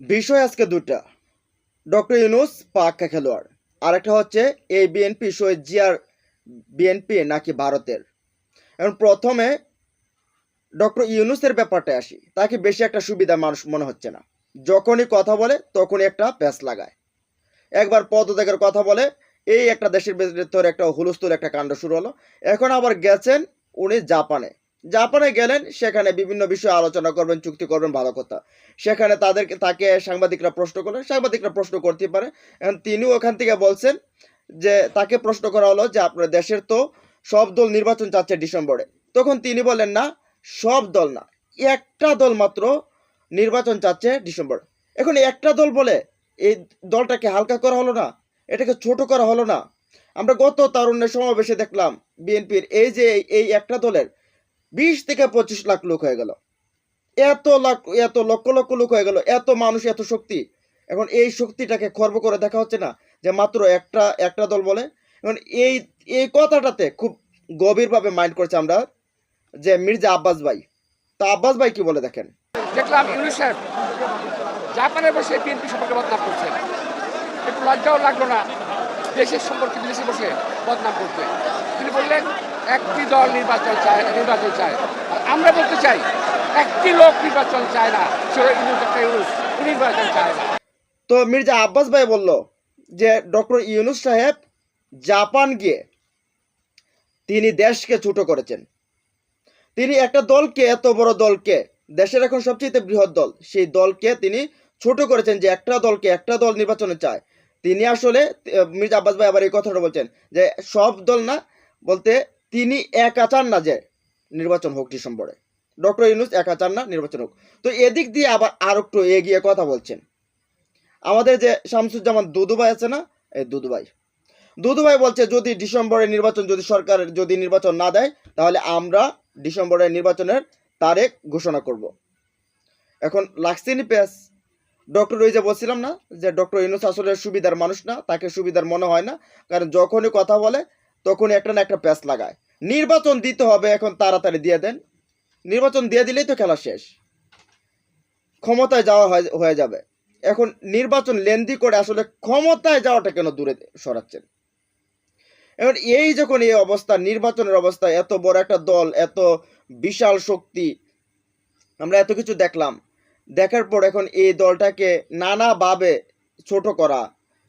বিষয় আজকে দুটা ডক্টর ইউনুস পাক্কা খেলোয়াড়। আর একটা হচ্ছে এই বিএনপি শহীদ জিয়ার বিএনপি নাকি ভারতের। এখন প্রথমে ডক্টর ইউনুসের ব্যাপারটা আসি। তাকে বেশি একটা সুবিধা মানুষ মনে হচ্ছে না। যখনই কথা বলে তখনই একটা প্যাচ লাগায়। একবার পদত্যাগের কথা বলে, এই একটা দেশের ভেতরে একটা হুলস্থুল একটা কাণ্ড শুরু হলো। এখন আবার গেছেন উনি জাপানে। জাপানে গেলেন, সেখানে বিভিন্ন বিষয়ে আলোচনা করবেন, চুক্তি করবেন, ভালো কথা। সেখানে তাদেরকে, তাকে সাংবাদিকরা প্রশ্ন করলেন, সাংবাদিকরা প্রশ্ন করতে পারে। তিনিও ওখান থেকে বলছেন যে, তাকে প্রশ্ন করা হলো যে, আপনার দেশের তো সব দল নির্বাচন চাচ্ছে ডিসেম্বরে। তখন তিনি বলেন না, সব দল না, একটা দল মাত্র নির্বাচন চাচ্ছে ডিসেম্বর। এখন একটা দল বলে এই দলটাকে হালকা করা হলো না, এটাকে ছোট করা হলো না। আমরা গত তারুণ্যের সমাবেশে দেখলাম, বিএনপির এই যে, এই একটা দলের বিশ থেকে পঁচিশ লাখ লোক হয়ে গেল। এত লাখ, এত লক্ষ লক্ষ লোক হয়ে গেল, এত মানুষ, এত শক্তি। এখন এই শক্তিটাকে খর্ব করে দেখা হচ্ছে না যে মাত্র একটা একটা দল বলে। এখন এই এই কথাটাতে খুব গভীরভাবে মাইন্ড করছে আমরা যে মির্জা আব্বাস ভাই। তা আব্বাস ভাই কি বলে দেখেন? দেখলাম ইউনিসেফ জাপানে বসে বিএনপি সম্পর্কে বদনাম করছেন। একটু লজ্জাও লাগল না দেশের সম্পর্কে বিদেশে বসে। বদনাম করতে তিনি বললেন, একটি দল নির্বাচন চায় নির্বাচন চায়। আর আমরা বলতে চাই, একটি লোক নির্বাচন চায় না নির্বাচন চায় না। তো মির্জা আব্বাস ভাই বলল যে, ডক্টর ইউনুস সাহেব জাপান গিয়ে তিনি দেশকে ছোট করেছেন। তিনি একটা দলকে, এত বড় দলকে, দেশের এখন সবচেয়ে বৃহৎ দল, সেই দলকে তিনি ছোট করেছেন যে, একটা দলকে একটা দল নির্বাচনে চায়। তিনি আসলে মির্জা আব্বাস ভাই আবার এই কথাটা বলছেন যে, সব দল না বলতে তিনি একা চান না যে নির্বাচন হোক ডিসেম্বরে। ডক্টর ইউনুস একা চান না, নির্বাচন হোক। তো এদিক দিয়ে আবার আর একটু এগিয়ে কথা বলছেন। আমাদের যে শামসুজ্জামান দুদুভাই আছে না, এই দুদুভাই দুদুভাই বলছে, যদি ডিসেম্বরে নির্বাচন, যদি সরকার যদি নির্বাচন না দেয়, তাহলে আমরা ডিসেম্বরে নির্বাচনের তারিখ ঘোষণা করব। এখন লাগছেনি পেস ডক্টর ওই যে বলছিলাম না, যে ডক্টর ইউনুস আসলে সুবিধার মানুষ না, তাকে সুবিধার মনে হয় না, কারণ যখনই কথা বলে, তখনই একটা না একটা প্যাচ লাগায়। নির্বাচন দিতে হবে, এখন তাড়াতাড়ি দিয়ে দেন। নির্বাচন দিয়ে দিলেই তো খেলা শেষ। ক্ষমতায় যাওয়া হয়- যাবে। এখন নির্বাচন লেন্দি করে আসলে ক্ষমতায় যাওয়াটা কেন দূরে সরাচ্ছেন? এখন এই যখন এই অবস্থা, নির্বাচনের অবস্থা, এত বড় একটা দল, এত বিশাল শক্তি, আমরা এত কিছু দেখলাম। দেখার পর এখন এই দলটাকে নানাভাবে ছোট করা,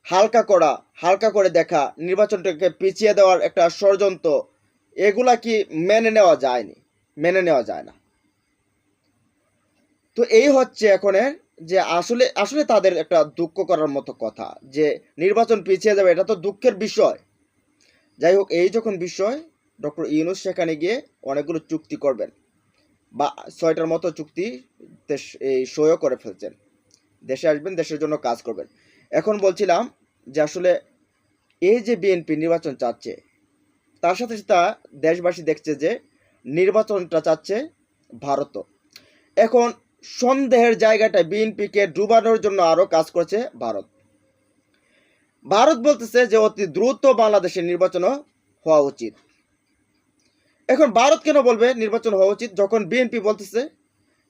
হালকা করা, হালকা করে দেখা, নির্বাচনটাকে পিছিয়ে দেওয়ার একটা ষড়যন্ত্র, এগুলা কি মেনে নেওয়া যায়নি, মেনে নেওয়া যায় না। তো এই হচ্ছে এখনের যে আসলে আসলে তাদের একটা দুঃখ করার মতো কথা, যে নির্বাচন পিছিয়ে যাবে, এটা তো দুঃখের বিষয়। যাই হোক, এই যখন বিষয়, ডক্টর ইউনুস সেখানে গিয়ে অনেকগুলো চুক্তি করবেন। বা ছয়টার মতো চুক্তি দেশ- এই সইও করে ফেলছেন। দেশে আসবেন, দেশের জন্য কাজ করবেন। এখন বলছিলাম যে আসলে এই যে বিএনপি নির্বাচন চাচ্ছে, তার সাথে সাথে দেশবাসী দেখছে যে নির্বাচনটা চাচ্ছে ভারতও। এখন সন্দেহের জায়গাটা বিএনপিকে ডুবানোর জন্য আরও কাজ করছে ভারত। ভারত বলতেছে যে অতি দ্রুত বাংলাদেশের নির্বাচনও হওয়া উচিত। এখন ভারত কেন বলবে নির্বাচন হওয়া উচিত? যখন বিএনপি বলতেছে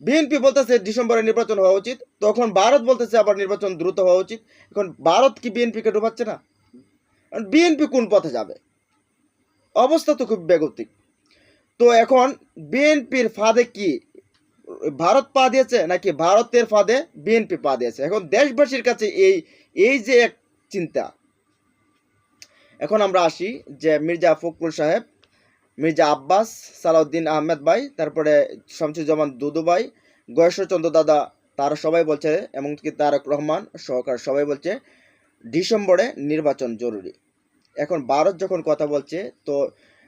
বিএনপি বলতেছে ডিসেম্বরে নির্বাচন হওয়া উচিত, তখন ভারত বলতেছে আবার নির্বাচন দ্রুত হওয়া উচিত। এখন ভারত কি বিএনপিকে ডুবাচ্ছে না? বিএনপি কোন পথে যাবে? অবস্থা তো খুব বেগতিক। তো এখন বিএনপির ফাঁদে কি ভারত পা দিয়েছে, নাকি ভারতের ফাঁদে বিএনপি পা দিয়েছে? এখন দেশবাসীর কাছে এই এই যে এক চিন্তা। এখন আমরা আসি যে মির্জা ফখরুল সাহেব মির্জা আব্বাস, সালাউদ্দিন আহমেদ ভাই, তারপরে শামসুজ্জামান দুদু ভাই, গয়েশ্বরচন্দ্র দাদা, তারা সবাই বলছে, এমনকি তারক রহমান সহকার সবাই বলছে, ডিসেম্বরে নির্বাচন জরুরি। এখন ভারত যখন কথা বলছে, তো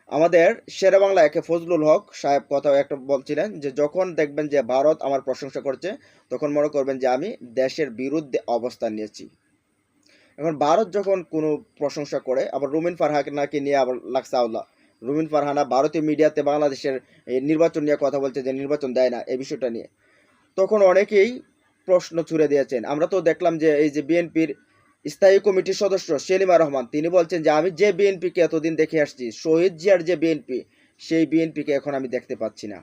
আমাদের শেরে বাংলা একে ফজলুল হক সাহেব কথা একটা বলছিলেন যে, যখন দেখবেন যে ভারত আমার প্রশংসা করছে, তখন মনে করবেন যে আমি দেশের বিরুদ্ধে অবস্থান নিয়েছি। এখন ভারত যখন কোনো প্রশংসা করে, আবার রুমিন ফারহাক নাকি নিয়ে আবার লাগসা আল্লাহ রুমিন ফারহানা ভারতীয় মিডিয়াতে বাংলাদেশের নির্বাচন নিয়ে কথা বলছে যে নির্বাচন দেয় না এই বিষয়টা নিয়ে। তখন অনেকেই প্রশ্ন ছুড়ে দিয়েছেন। আমরা তো দেখলাম যে এই যে বিএনপির স্থায়ী কমিটির সদস্য সেলিমা রহমান, তিনি বলছেন যে আমি যে বিএনপিকে এতদিন দেখে আসছি, শহীদ জিয়ার যে বিএনপি, সেই বিএনপিকে এখন আমি দেখতে পাচ্ছি না।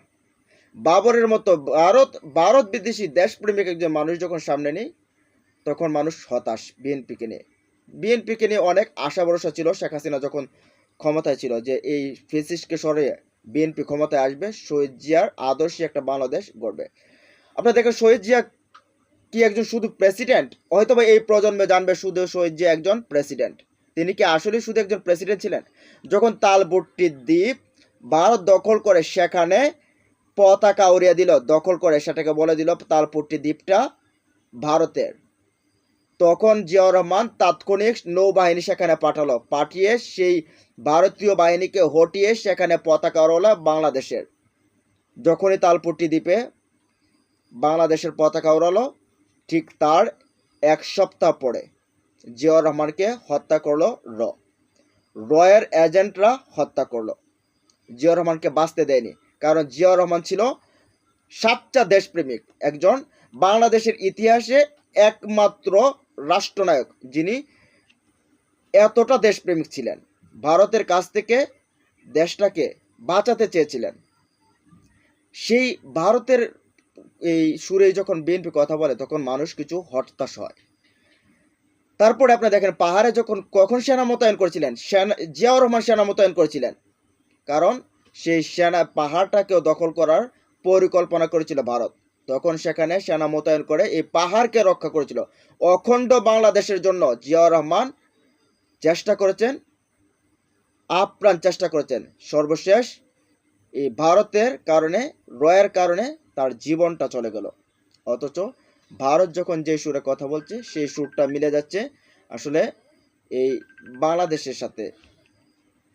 বাবরের মতো ভারত ভারত বিদেশি দেশপ্রেমিক একজন মানুষ যখন সামনে নেই, তখন মানুষ হতাশ বিএনপিকে নিয়ে। বিএনপিকে নিয়ে অনেক আশা ভরসা ছিল শেখ হাসিনা যখন ক্ষমতায় ছিল যে এই ফেসিসকে সরিয়ে বিএনপি ক্ষমতায় আসবে, শহীদ জিয়ার আদর্শে একটা বাংলাদেশ গড়বে। আপনারা দেখেন শহীদ জিয়া কি একজন শুধু প্রেসিডেন্ট? হয়তো বা এই প্রজন্মে জানবে শুধু শহীদ জিয়া একজন প্রেসিডেন্ট। তিনি কি আসলে শুধু একজন প্রেসিডেন্ট ছিলেন? যখন তালবট্টির দ্বীপ ভারত দখল করে সেখানে পতাকা উড়িয়ে দিল, দখল করে সেটাকে বলে দিল তালপট্টি দ্বীপটা ভারতের। তখন জিয়াউর রহমান তাৎক্ষণিক নৌবাহিনী সেখানে পাঠালো। পাঠিয়ে সেই ভারতীয় বাহিনীকে হটিয়ে সেখানে পতাকা ওড়ালো বাংলাদেশের। যখনই তালপট্টি দ্বীপে বাংলাদেশের পতাকা ওড়ালো, ঠিক তার এক সপ্তাহ পরে জিয়াউর রহমানকে হত্যা করল র। রয়ের এজেন্টরা হত্যা করল। জিয়াউর রহমানকে বাঁচতে দেয়নি, কারণ জিয়াউর রহমান ছিল সাতটা দেশপ্রেমিক। একজন বাংলাদেশের ইতিহাসে একমাত্র রাষ্ট্রনায়ক যিনি এতটা দেশপ্রেমিক ছিলেন, ভারতের কাছ থেকে দেশটাকে বাঁচাতে চেয়েছিলেন। সেই ভারতের এই সুরে যখন বিএনপি কথা বলে, তখন মানুষ কিছু হতাশ হয়। তারপরে আপনি দেখেন, পাহাড়ে যখন কখন সেনা মোতায়েন করেছিলেন? সেনা জিয়াউর রহমান সেনা মোতায়েন করেছিলেন। কারণ সেই সেনা পাহাড়টাকেও দখল করার পরিকল্পনা করেছিল ভারত। তখন সেখানে সেনা মোতায়েন করে এই পাহাড়কে রক্ষা করেছিল। অখণ্ড বাংলাদেশের জন্য জিয়াউর রহমান চেষ্টা করেছেন, আপ্রাণ চেষ্টা করেছেন। সর্বশেষ এই ভারতের কারণে, রয়ের কারণে তার জীবনটা চলে গেল। অথচ ভারত যখন যে সুরে কথা বলছে, সেই সুরটা মিলে যাচ্ছে আসলে এই বাংলাদেশের সাথে,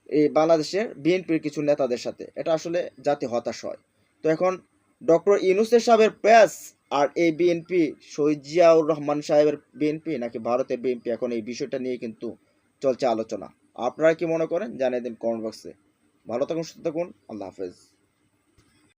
এই বাংলাদেশের বিএনপির কিছু নেতাদের সাথে। এটা আসলে জাতি হতাশ হয়। তো এখন ডক্টর ইউনুসের সাহেবের প্যাস আর এই বিএনপি, শহীদ জিয়াউর রহমান সাহেবের বিএনপি নাকি ভারতের বিএনপি? এখন এই বিষয়টা নিয়ে কিন্তু চলছে আলোচনা। আপনারা কি মনে করেন? জানিয়ে দিন কমেন্ট বক্সে। ভালো থাকুন, সুস্থ থাকুন। আল্লাহ হাফেজ।